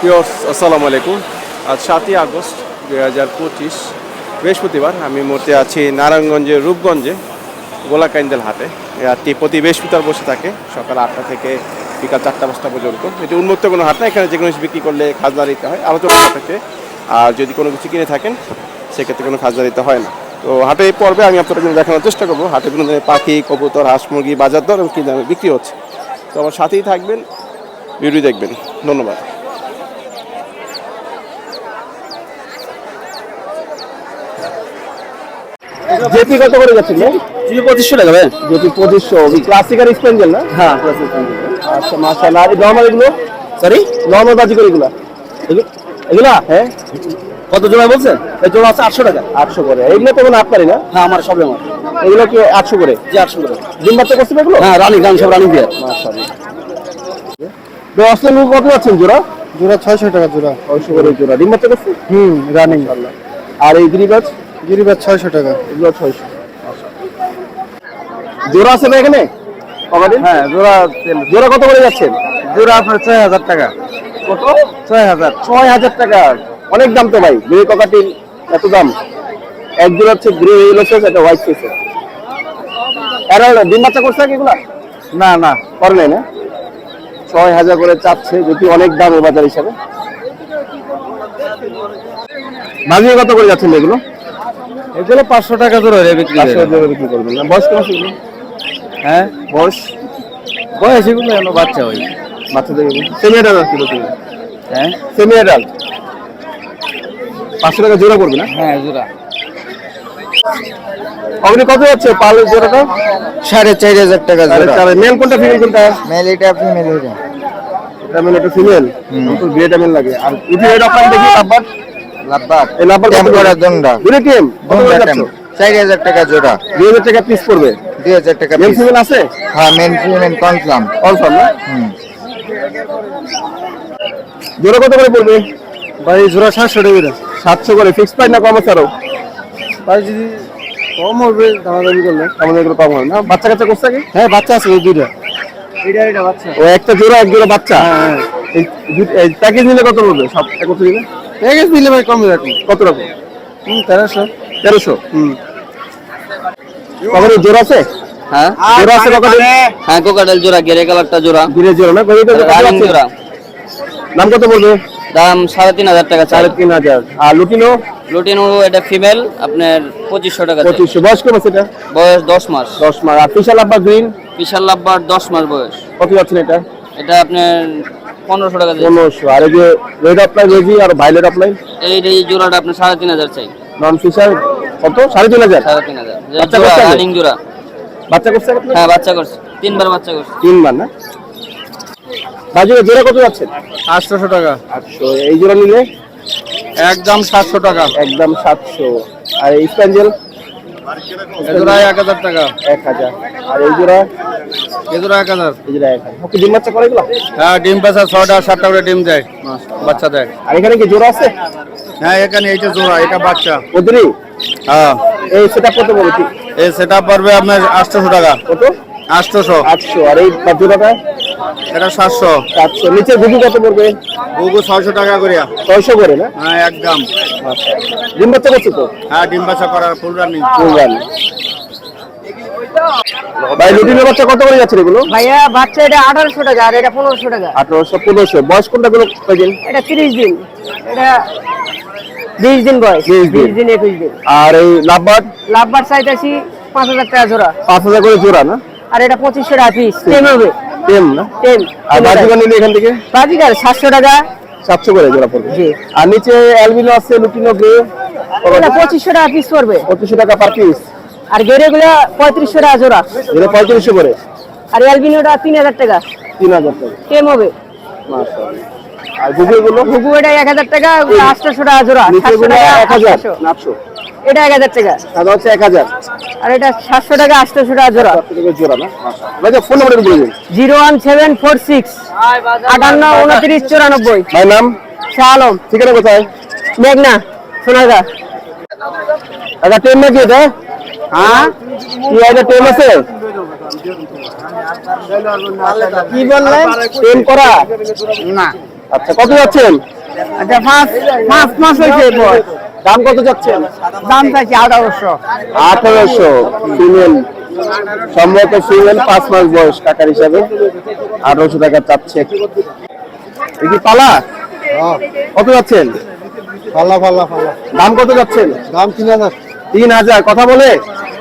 প্রিয় আসসালামু আলাইকুম। আজ সাতই আগস্ট, দুই হাজার পঁচিশ, বৃহস্পতিবার আমি মুহূর্তে আছি নারায়ণগঞ্জের রূপগঞ্জে গোলাকাইন্দেল হাটে। হাটটি প্রতি বৃহস্পতিবার বসে থাকে, সকাল আটটা থেকে বিকাল চারটা, পাঁচটা পর্যন্ত। এটি উন্মুক্ত কোনো হাট না, এখানে যে কোনো বিক্রি করলে খাজনা দিতে হয়, আলোচনা থাকে। আর যদি কোনো কিছু কিনে থাকেন, সেক্ষেত্রে কোনো খাজনা দিতে হয় না। তো হাটে এই পর্বে আমি আপনাদের দেখানোর চেষ্টা করব। হাটে বিভিন্ন ধরনের পাখি, কবুতর, হাঁস, মুরগি বাজার দর এবং কী দামে বিক্রি হচ্ছে। তো আমার সাথেই থাকবেন, ভিডিও দেখবেন। ধন্যবাদ। জেপি কত করে যাচ্ছে জিবি পঁচিশশো টাকা ভাই। জেপি পঁচিশশো ক্লাসিক আর স্পেঞ্জেল না? হ্যাঁ। আচ্ছা মাশাআল্লাহ। আর নর্মাল এগুলো? সরি নর্মাল বাজি করে এগুলো? এগুলা? হ্যাঁ। কত জোড়া বলছেন? এই জোড়া আছে আটশো টাকা। আটশো করে। এগুলো তো কোনো আপনারই না? হ্যাঁ আমার সবই আমার। এগুলো কি আটশো করে? জি আটশো টাকা ডিম বাচ্চা করছে এগুলো? হ্যাঁ রানি গান সব রানি দিয়ে মাশাআল্লাহ। অস্ট্রেল কত যাচ্ছেন জোড়া? জোড়া ছয়শো টাকা জোড়া। ছয়শো করে জোড়া। ডিম বাচ্চা করছে? হুম রানিং আর এই গিরিবাজ গিরিবাজ ছয়শো টাকা। এগুলো ছয়শো। জোড়া আছে না এখানে? হ্যাঁ জোড়া জোড়া কত করে যাচ্ছেন জোড়া আপনার ছয় হাজার টাকা। কত? ছয় হাজার। ছয় হাজার টাকা। অনেক দাম তো ভাই। গ্রে ককাটিল এত দাম। এক জোড়া হচ্ছে গ্রে ইয়েলো ফেস একটা হোয়াইট ফেস এরা। ডিম বাচ্চা করছে কি এগুলা? না না। করে নাই না? ছয় হাজার করে চাচ্ছে যদি অনেক দাম ও বাজার হিসাবে। বাজিয়ে কত করে যাচ্ছেন এগুলো? এগুলো পাঁচশো টাকা জোড়া রে বিক্রি পাঁচশো বিক্রি করবেন না বয়স কেমন হ্যাঁ? বয়স? বয়স এগুলো এলো বাচ্চা ওই বাচ্চাদের সেমি অ্যাডাল্ট কিলো কিলো হ্যাঁ? সেমি অ্যাডাল্ট পাঁচশো টাকা জোড়া করবে না? হ্যাঁ জোড়া। অগ্নি কত যাচ্ছে পালের জোড়াটা? সাড়ে চার হাজার টাকা তাহলে মেল কোনটা ফিমেল কোনটা? মেল এটা ফিমেল এটা। এটা মেল একটা ফিমেল তো বিয়েটা মেল লাগে। আর ইফি রেড অফ দেখি লাভবার এই লাভবার কত করে? দন্ডা। দুটো টিম। কত করে যাচ্ছে? চার হাজার টাকা জোড়া। টাকা পিস পড়বে। দুই হাজার টাকা মেল ফিমেল আছে? হ্যাঁ মেন ফিমেল কনফার্ম কনফার্ম না? হুম। জোড়া কত করে পড়বে? ভাই জোড়া সাতশো টাকা সাতশো করে। ফিক্স প্রাইস না কম আছে আরও? ভাই যদি কম হবে দামাদামি করলে। আমাদের এগুলো কম হয় না? বাচ্চা কাচ্চা করছে কি হ্যাঁ বাচ্চা আছে ওই দুইটা। এটা এটা বাচ্চা। ও একটা জোড়া এক জোড়া বাচ্চা? হ্যাঁ এই প্যাকেজ নিলে কত পড়বে? সব একত্রে নিলে? আছে দিলে ভাই কমে রাখুন কত রকম হুম তেরোশো। তেরোশো? হুম। কখনো জোড়া আছে? হ্যাঁ? জোড়া আছে কখনো? হ্যাঁ কোকাটেল জোড়া গেরে কালারটা জোড়া। দিনে জোড়া না? দাম কত পড়বে? দাম সাড়ে তিন হাজার টাকা সাড়ে তিন হাজার। আর লুটিনো? লুটিনো এটা ফিমেল আপনার পঁচিশশো টাকা পঁচিশশো। বয়স কম আছে এটা? বয়স দশ মাস। দশ মাস। আর ফিশাল আব্বা গ্রিন বিশাল লাভবার দশ মাস বয়স। কত যাচ্ছেন এটা? এটা আপনার পনেরোশো টাকা। পনেরোশো। আর এই যে রেড অফলাইন রেজি আর ভাইলেট অফলাইন এই এই জোড়াটা আপনার সাড়ে তিন হাজার চাই। নন ফিশার কত? সাড়ে তিন হাজার? সাড়ে তিন হাজার। রানিং জোড়া বাচ্চা করছে হ্যাঁ বাচ্চা করছে। তিনবার বাচ্চা করছে। তিনবার না? বাজিয়ে জোড়া কত যাচ্ছেন আটশোশো টাকা। আটশো। এই জোড়া নিলে? একদম সাতশো টাকা। একদম সাতশো। আর এই স্প্যাঞ্জেল এক হাজার টাকা। এক হাজার। আর এই জোড়া? এজোড়া এক হাজার। এই জোড়া এক হাজার। ডিম বাচ্চা করে এগুলো? হ্যাঁ ডিম পেশা ছটা সাতটা করে ডিম দেয়। বাচ্চা দেয়। আর এখানে কি জোড়া আছে? হ্যাঁ এখানে এইটা জোড়া এটা বাচ্চা। ওদেরই হ্যাঁ। এই সেটা কত বলে এই সেট পড়বে আপনার আটশোশো টাকা। কত? আটশোশো। আটশো। আর এই জোড়াটা? এটা সাতশো। সাতশো। নিচে গুগু কত পড়বে? গুগু ছয়শো টাকা করিয়া। ছয়শো করে না? হ্যাঁ একদম। আচ্ছা। ডিম বাচ্চা করছে তো? হ্যাঁ ডিম বাচ্চা করার ফুল রানিং ফুলবান ভাই লুটিনের বাচ্চা কত করে যাচ্ছে এগুলো? ভাইয়া বাচ্চা এটা আঠারোশো টাকা আর এটা পনেরোশো টাকা। আঠারোশো পনেরোশো। বয়স কোনটা গুলো কয়দিন? এটা তিরিশ দিন। এটা বিশ দিন বয়স। বিশ দিন। একুশ দিন। আর এই লাভবার্ড লাভবার চাইতেছি পাঁচ হাজার টাকা জোড়া। পাঁচ হাজার করে জোড়া না? আর এটা পঁচিশশো টাকা পিস টেম হবে। টেম না? টেম আর বাজিবা নিলে এখান থেকে? বাজিকার সাতশো টাকা। সাতশো করে জোড়া পড়বে। জি। আর নিচে অ্যালবিনো আছে লুটিনো গ্রে। এটা পঁচিশশো টাকা পিস পড়বে। পঁচিশশো টাকা পার পিস আর গেরেগুলো পঁয়ত্রিশশো টাকা জোড়া। এটা পঁয়ত্রিশশো করে? আর অ্যালবিনোটা তিন হাজার টাকা। তিন হাজার টাকা। টেম হবে? আর গুগলগুলো এটা এক হাজার টাকা আটশোশো টাকা জোড়া। এক হাজার। আটশো এটা এক হাজার টাকা। সাদা হচ্ছে এক হাজার। আর এটা সাতশো টাকা আটশোশো টাকা জোড়া। জোড়া না? ভাই ফোন নাম্বার বলে দিন। Zero one seven four six আটান্ন উনত্রিশ চুরানব্বই। ভাই নাম? শাহ আলম ঠিকানা কোথায়? মেঘনা সোনাগা একটা ট্রেন নাকি এটা? হ্যাঁ? কি এটা ট্রেন আছে? কি বললেন? ট্রেন করা? না। আচ্ছা কত যাচ্ছেন? আচ্ছা পাঁচ পাঁচ মাস হয়েছে দাম কত যাচ্ছেন? দাম চাইছি আঠারোশো। আঠারোশো। ফিমেল সম্ভবত ফিমেল পাঁচ মাস বয়স কাকার হিসাবে। আঠারোশো টাকা চাচ্ছে। কি পালা? কত যাচ্ছেন? পাল্লা পাল্লা পাল্লা দাম কত যাচ্ছেন? দাম তিন হাজার। তিন হাজার। কথা বলে?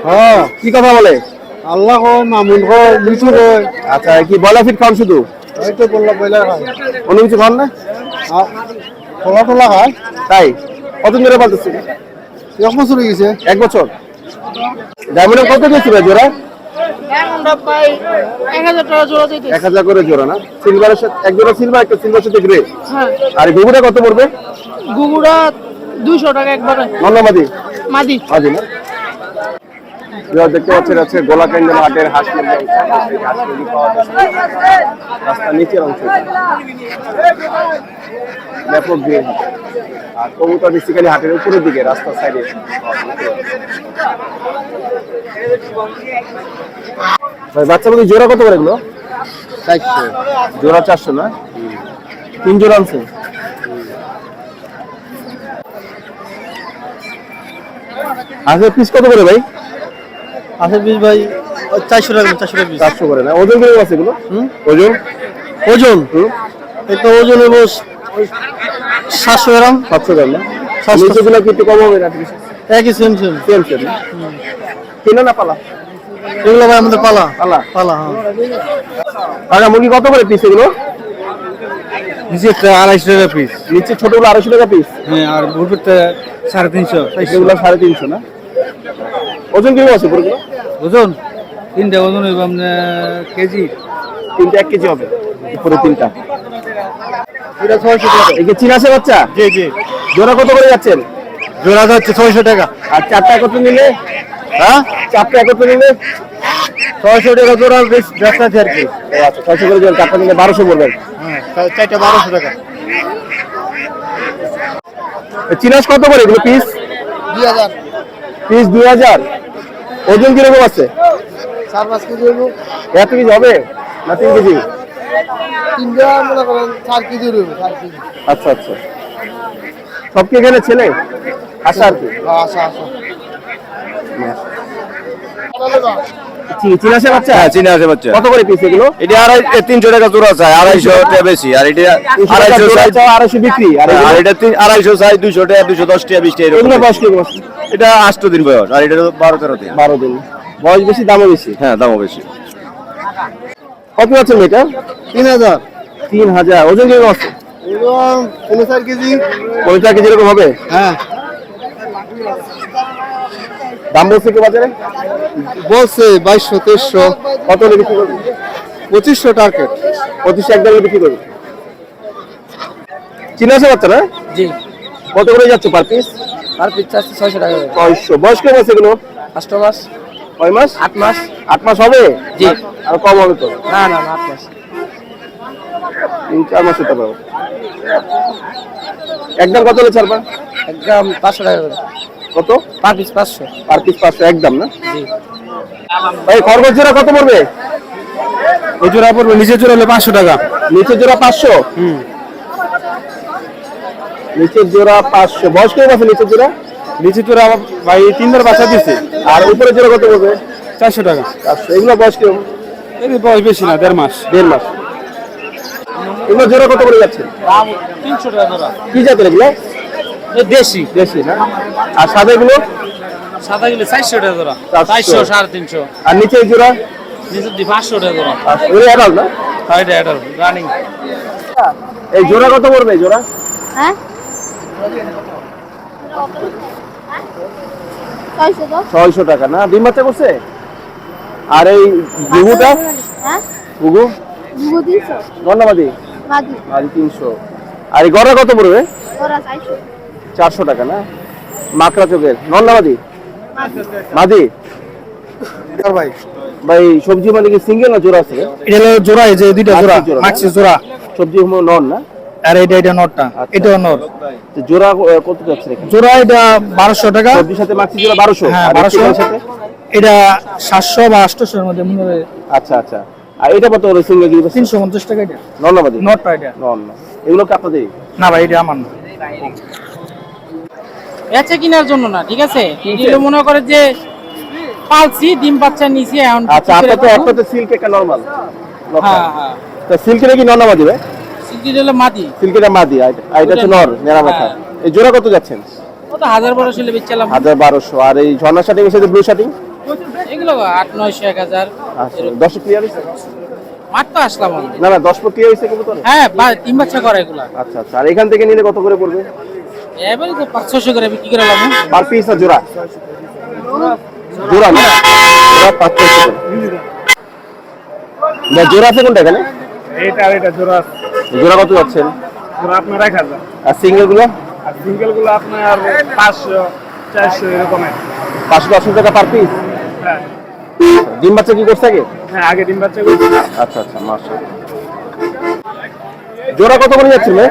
হ্যাঁ। কি কথা বলে? আল্লাহ কয় মামুন কয় কয়। আচ্ছা কি বলা ফিট খান শুধু? এই তো বললাম বইলা খায়। অন্য কিছু খান না? খায়। তাই? কতদিন ধরে পালতেছি এক বছর হয়ে গেছে। এক বছর? ডায়মন্ড কত দিয়েছিল জোড়া? এক হাজার করে জোড়া না? সিলভারের সাথে এক জোড়া সিলভার একটা সিলভার সাথে গ্রে আর ঘুঘুটা কত পড়বে? গুগুড়া দুইশো টাকা একবারে। নন্দামাদি? মাদি। মাদি না? দেখতে পাচ্ছেন আছে গোলা ক্যান্ডেল হাটের হাঁস রাস্তার নিচের অংশ। ব্যাপক ভিড়। আর কবুতর বেসিক্যালি হাটের উপরের দিকে রাস্তার সাইডে বাচ্চা বলি জোড়া কত করে এগুলো? চারশো। জোড়া চারশো না? তিন জোড়া আনছে আচ্ছা পিস কত করে ভাই? আচ্ছা বিশ ভাই চারশো টাকা চারশো টাকা পিস। চারশো করে না? ওজন কীরকম আছে এগুলো? ওজন? ওজন? তো ওজন হব সাতশো গ্রাম। সাতশো গ্রাম না? সাতশো। নিচেগুলো কি কম হবে না? একই সেম সেম সেম সেম না না পালা? এগুলো ভাই আমাদের পালা। পালা? পালা হ্যাঁ। কাকা মুরগি কত করে পিস এগুলো? নিচে আড়াইশো টাকা পিস নিচে ছোটগুলো আড়াইশো টাকা পিস হ্যাঁ আর ভুরপুরটা সাড়ে তিনশো। এগুলো সাড়ে তিনশো না? ওজন কীরকম আছে পুরোগুলো ওজন? তিনটা ওজন হইব আপনার কেজি। তিনটা এক কেজি হবে। উপরে তিনটা। এটা ছয়শো টাকা। এই যে চিনাসে বাচ্চা? জি জি। জোড়া কত করে যাচ্ছেন? জোড়া যাচ্ছে ছয়শো টাকা। আর চারটা একত্রে নিলে? হ্যাঁ? চারটা একত্রে নিলে? ছয়শো টাকা জোড়া বেশ ব্যবসা আছে আর কি। আচ্ছা ছয়শো করে জোড়া চারটা নিলে বারোশো পড়বেন হ্যাঁ চারটা বারোশো টাকা। চিনাস কত করে এগুলো পিস দুই হাজার। পিস দুই হাজার। ওজন কীরকম আছে? চার পাঁচ কেজি এত কেজি হবে? না তিন কেজি? আচ্ছা আচ্ছা। সব কি এখানে ছেলে? আর কি? চি- চিনাসের বাচ্চা? হ্যাঁ বাচ্চা। কত করে পিস এগুলো? এটা আড়াই তিনশো টাকা চাই আড়াইশো টাকা বেশি। আর এটা আড়াইশো বিক্রি। আর আর এটা আড়াইশো চাই দুশো টাকা দুশো দশ টাকা বিশ। টাকা। এটা আষ্ট দিন বয়স আর এটা বারো তেরো দিন। বারো দিন। বয়স বেশি দামও বেশি? হ্যাঁ দামও বেশি। কত আছে এটা? তিন হাজার। তিন হাজার। ওজন কীরকম আছে? পনেরো চার কেজি। পঞ্চাশ কেজি এরকম হবে? হ্যাঁ। দাম বলছে কি বাজারে? বলছে বাইশশো তেইশশো। কত হলে বিক্রি করবে? পঁচিশশো টার্গেট। পঁচিশ এক দামে বিক্রি করবে। চিনাসে বাচ্চা না? জি। কত করে যাচ্ছে পার পিস? আর পিস চাচ্ছি ছয়শো টাকা ছয়শো। বয়স কেমন আছে এগুলো? আষ্ট মাস। কয় মাস? আট মাস। আট মাস হবে? জি। আর কম হবে তো? না না না আট মাস। তিন চার মাস হতে পারবে একদম কত হলে ছাড়বা? একদম পাঁচশো টাকা করে। কত? পার পিস পাঁচশো। পার পিস পাঁচশো একদম না? জি। ভাই খরগোশ জোড়া কত পড়বে? ওই জোড়া পড়বে নিচে জোড়া হলে পাঁচশো টাকা। নিচের জোড়া পাঁচশো? নিচের জোড়া পাঁচশো। বয়স কেমন আছে নিচের জোড়া? নিচে জোড়া ভাই তিনবার বাচ্চা দিছে। আর উপরে জোড়া কত পড়বে? চারশো টাকা। চারশো। এগুলো বয়স কেমন? বয়স বেশি না দেড় মাস। দেড় মাস। এগুলো জোড়া কত করে যাচ্ছে? তিনশো টাকা জোড়া। কি জাতের এগুলো? দেশি। দেশি না? আর সাদা এগুলো? সাদা গেলে চারশো টাকা জোড়া। চারশো। সাড়ে তিনশো। আর নিচে জোড়া? নিচে পাঁচশো টাকা জোড়া। অ্যাডাল্ট না? সাইড অ্যাডাল রানিং এই জোড়া কত পড়বে জোড়া? হ্যাঁ? ছয়শো টাকা না? ডিম বাচ্চা করছে? আর এই ঘুঘুটা? হ্যাঁ? ঘুঘু? গন্ডামাদি মাদি? তিনশো। আর এই গড়া কত পড়বে? চারশো। টাকা না? মাকড়া চোখের। নন্দামাদি মাদি? ভাই। ভাই সবজি মানে কি সিঙ্গেল না জোড়া আছে এটা হলো জোড়া এই যে দুইটা জোড়া? মাক্সি জোড়া। সবজি নন না? আর এটা এটা নটটা। আচ্ছা। এটাও নট। জোড়া কত যাচ্ছে জোড়া এটা বারোশো টাকা। সবজির সাথে মাক্সি জোড়া বারোশো? হ্যাঁ আর বারোশো। চিকেনের সাথে? এটা সাতশো বা আটশোশোর মধ্যে মনে হয়। আচ্ছা আচ্ছা। আর এটা কত হলো সিঙ্গেল তিনশো পঞ্চাশ টাকা এটা। নন্দামাদি নটটা এটা নন না এগুলো কি আপনাদের? না ভাই এটা আমার না। বেচে কেনার জন্য না ঠিক আছে? এগুলো মনে করে যে পালছি ডিম বাচ্চা নিছি এখন আচ্ছা দেবো। একটা তো সিল্ক একটা নরমাল হ্যাঁ হ্যাঁ। তো সিল্কের কি নর নামা দিবে মাদি। মাদি আর আর এটা হচ্ছে নর নেড়া মাথা। হ্যাঁ। এই জোড়া কত যাচ্ছেন? বেচলাম আর এই ঝর্ণা শাটিং এর সাথে ব্লু শাটিং এগুলো আট নয়শো এক হাজার। আচ্ছা দশ ক্লিয়ার তো আসলাম। না না দশ ক্লিয়ার হয়েছে কিন্তু হ্যাঁ বা- ডিম বাচ্চা করে এগুলা। আচ্ছা আচ্ছা। আর এখান থেকে নিলে কত করে পড়বে? এবারে তো পাঁচ ছশো করে বিক্রি করে লাম পার পিস না জোড়া? জোড়া না? জোড়া পাঁচ ছয়শো করে। না জোড়া আছে কোনটা এখানে? এটা আর এটা জোড়া আছে। জোড়া কত যাচ্ছেন? জোড়া আপনার এক হাজার। আর সিঙ্গেলগুলো আর সিঙ্গেলগুলো আপনার পাঁচশো চারশো এরকমের পাঁচশো দশ টাকা পার পিস হ্যাঁ। ডিম বাচ্চা কি করছে আগে? হ্যাঁ আগে ডিম বাচ্চা করছি। আচ্ছা আচ্ছা মাসা জোড়া কত করে যাচ্ছে মেয়ে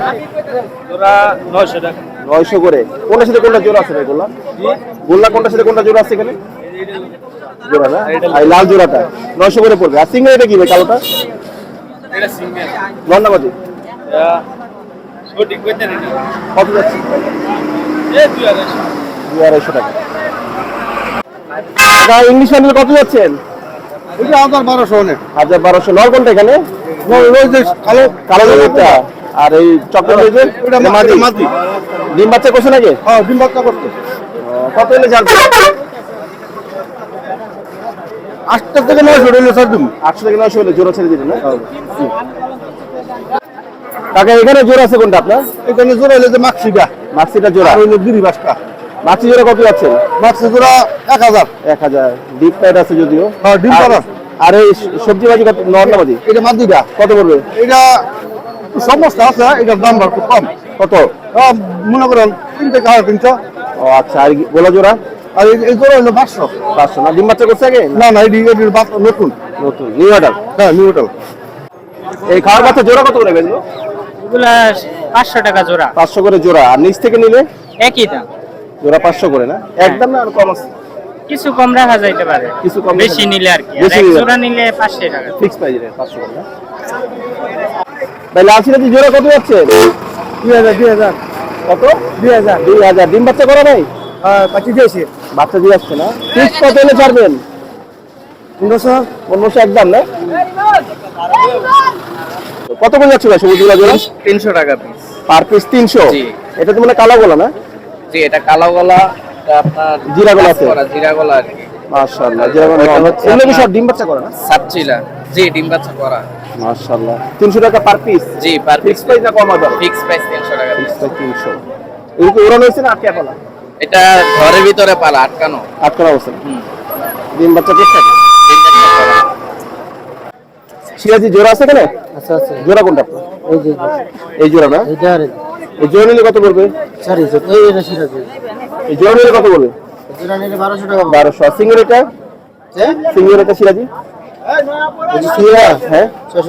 জোড়া নয়শো টাকা। নয়শো করে। কোনটার সাথে কোনটা জোড়া আছে রে গোল্লা? গোল্লা কোনটার সাথে কোনটা জোড়া আছে এখানে? জোড়া না? এই লাল জোড়াটা। নয়শো করে পড়বে। আর সিঙ্গেল এটা কি ভাই কালোটা? কইতে নেই। কত যাচ্ছে? আড়াইশো টাকা। ইংলিশ ম্যান্ডেল কত যাচ্ছেন? এটা হাজার বারোশো অনেক। হাজার বারোশো। নর কোনটা এখানে? কালো কালো জোড়াটা আর এই মাদি। ডিম বাচ্চা করছে নাকি? হ্যাঁ ডিম বাচ্চা করতে কত এলে জানবে আটটা থেকে নয়শো রইল স্যার তুমি। আটশো থেকে নয়শো হলে জোড়া ছেড়ে দিলেন না? কাকা এখানে জোড়া আছে কোনটা আপনার? এখানে জোড়া হইল যে মাক্সিটা। মাক্সিটা জোড়া। গিরি মাক্সি জোড়া কত যাচ্ছে? মাক্সি জোড়া এক হাজার। এক হাজার। ডিপ প্যাড আছে যদিও। হ্যাঁ, আর- পাড়া। আর এই সবজি বাজি কত নর্না বাজি এটা মাদিটা কত পড়বে? এটা সমস্যা আছে এটার দাম খুব কম। কত? মনে করেন তিন থেকে আড়াই তিনশো। ও আচ্ছা আর গোলা জোড়া? আর এই- হইল পাঁচশো পাঁচশো না ডিম বাচ্চা করছে আগে? না না এটি বাচ্চা নতুন। নতুন নিউ অর্ডার হ্যাঁ নিউটন এই খাওয়ার বাচ্চা জোড়া কত করে এগুলা পাঁচশো টাকা জোড়া। পাঁচশো করে জোড়া আর নিচ থেকে নিলে? একই দাম। জোড়া পাঁচশো করে না? একদম না আর কম আছে? কিছু কম রাখা যাইতে পারে। কিছু কম বেশি নিলে আর কি। জোড়া নিলে পাঁচশো টাকা। ফিক্স প্রাইস রে পাঁচশো করে না? ভাই লাল সিরাজি জোড়া কত যাচ্ছে? দুই হাজার দুই হাজার। কত? দুই হাজার। দুই হাজার। ডিম বাচ্চা করা নাই? হ্যাঁ পাচ্ছি দিয়েছি। বাচ্চা দিয়ে আসছে না? ফিক্স কত এলে ছাড়বেন। পনেরোশো পনেরোশো একদম না? কত করে যাচ্ছে ভাই সবুজগুলা তিনশো টাকা পিস পার পিস তিনশো? এটা তো মানে কালো গোলা না? জি এটা কালো গলা আপনার জিরা গলা আছে? জিরা গলা আর কি। মাশাআল্লাহ জিরা গোলা হচ্ছে এগুলো কি সব ডিম বাচ্চা করে না? সাতচিলা জি ডিম বাচ্চা করা। মাশাআল্লাহ। তিনশো টাকা পার পিস জি পার ফিক্স প্রাইস না কম হাজার ফিক্স প্রাইস তিনশো টাকা পিস ফিক্স প্রাইস তিনশো। এগুলো কি ওড়ানো হয়েছে না আটকে পালা এটা ঘরের ভিতরে পালা আটকানো। আটকানো অবস্থা। হুম। ডিম বাচ্চা করতে থাকে? সিরাজি জোড়া আছে আচ্ছা আচ্ছা জোড়া কোনটা? এই যে এই জোড়া না? এটা আর এই জোড়া নিলে কত পড়বে? চারি এই এটা সিরাজ এই জোড়া নিলে কত পড়বে? জোড়া নিলে বারোশো টাকা বারোশো। আর সিঙ্গেল এটা? সিঙ্গেল এটা সিরাজি হ্যাঁ?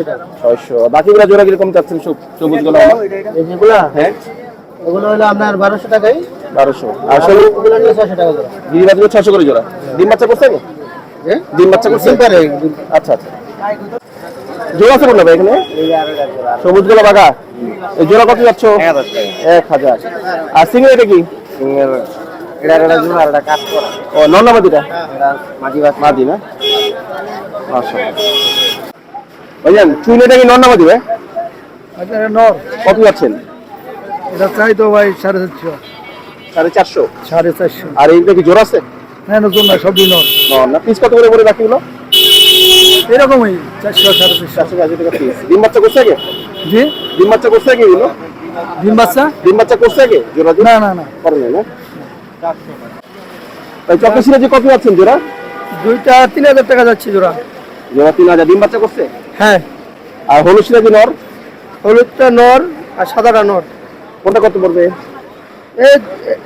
টাকা। বাকিগুলো জোড়া কীরকম চাচ্ছেন সব সবুজগুলো হ্যাঁ? ওগুলো হলো আপনার বারোশো টাকাই বারোশো। আর ছশো গিরিবাজগুলো ছশো করে জোড়া। ডিম বাচ্চা করছে হ্যাঁ ডিম বাচ্চা করছে? পারে। আচ্ছা আচ্ছা। জোড়া আছে কোনটা এখানে? সবুজগুলো বাঘা এই জোড়া কত যাচ্ছ? এক হাজার আর সিঙ্গেল এটা কি? এটা একটা জোড়া আর একটা কাজ করা। ও নন্নামাদিটা মাটি বাস মাদি না? আচ্ছা ভাইজান চুইনেটা কি নন্নামাদি ভাই? আচ্ছা নর। কত যাচ্ছেন? এটা চাই তো ভাই সাড়ে চারশো। সাড়ে চারশো? সাড়ে চারশো। আর এইটা কি জোড়া আছে? হ্যাঁ নতুন না সবই নর। না? পিস কত করে পড়ে বাকিগুলো? এরকমই চারশো সাড়ে চারশো। চারশো টাকা পিস ডিম বাচ্চা করছে আগে? জি? ডিম বাচ্চা করছে আগে এগুলো? ডিম বাচ্চা? ডিম বাচ্চা করছে আগে? জোড়া না না না। করে না? ভাই চক্র সিরাজি কত যাচ্ছেন জোড়া? দুইটা তিন হাজার টাকা যাচ্ছে জোড়া। জোড়া তিন হাজার ডিম বাচ্চা করছে? হ্যাঁ। আর হলুদ সিরাজি নর? হলুদটা নর আর সাদাটা নর। কোনটা কত পড়বে?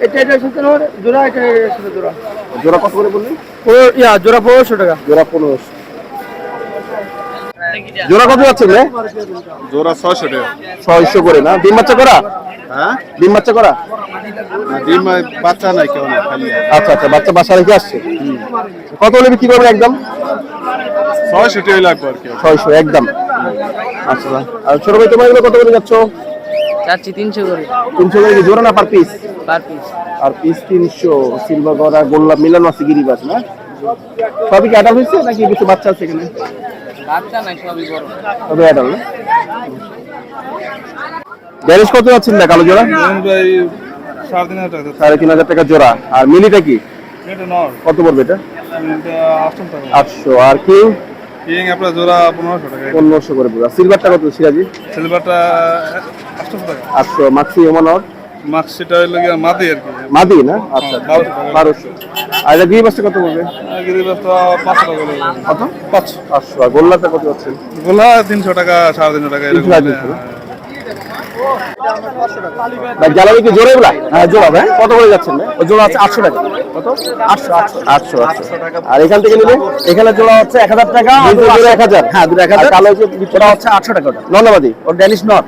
এটা নর জোড়া এটা জোড়া। জোড়া কত করে বললেন ও ইয়া জোড়া পনেরোশো টাকা। জোড়া পনেরোশো। জোড়া কত যাচ্ছে রে? জোড়া ছয়শো টাকা। ছয়শো করে না? ডিম বাচ্চা করা? হ্যাঁ? ডিম বাচ্চা করা? ডিম বাচ্চা নাই কেউ না খালি আচ্ছা আচ্ছা বাচ্চা বাসা রেখে আসছে? কত হলে বিক্রি করবেন একদম? ছয়শো টাকা লাগবে আর কি। ছয়শো একদম। আচ্ছা। আর ছোট ভাই তোমার এগুলো কত করে যাচ্ছ? চাচ্ছি তিনশো করে। তিনশো করে কি জোড়া না পার পিস পার পিস আর পিস তিনশো সিলভার গড়া গোল্লা মিলানো আছে গিরিবাস না? সবই কি অ্যাডাল হয়েছে নাকি কিছু বাচ্চা আছে এখানে? বাচ্চা নাই সবই বড়। তবে অ্যাডাল না? গ্যারেজ কত যাচ্ছেন না কালো জোড়া? সাড়ে তিন হাজার টাকা জোড়া। আর মিলিটা কি? কত পড়বে এটা? এটা আটশো। আর কিং? কিং আপনার জোড়া পনেরোশো টাকা। পনেরোশো করে পুরো সিলভারটা কত সিরাজি? সিলভারটা আটশো টাকা। আটশো। মাক্সি এমন আর হইল গিয়ে মাদি আর কি। মাদি না? আচ্ছা বারোশো টাকা। বারোশো। আর এটা গিরিবাসটা কত পড়বে? গিরিবাসটা পাঁচশো টাকা কত? পাঁচশো। পাঁচশো। আর গোল্লাটা কত আছে গোল্লা তিনশো টাকা সাড়ে তিনশো টাকা এরকম। ভাই কি জোরে বলা হ্যাঁ জোড়া ভাই কত করে যাচ্ছেন ওই জোড়া আছে আটশো টাকা। কত? আটশো আটশো। আটশো আর এখান থেকে নিলে? এখানে জোড়া হচ্ছে এক হাজার টাকা এক হাজার। হ্যাঁ দুটো এক হাজার। কালো হচ্ছে হচ্ছে আটশো টাকা ওটা। নর্নাবাদি ও ড্যানিশ নট।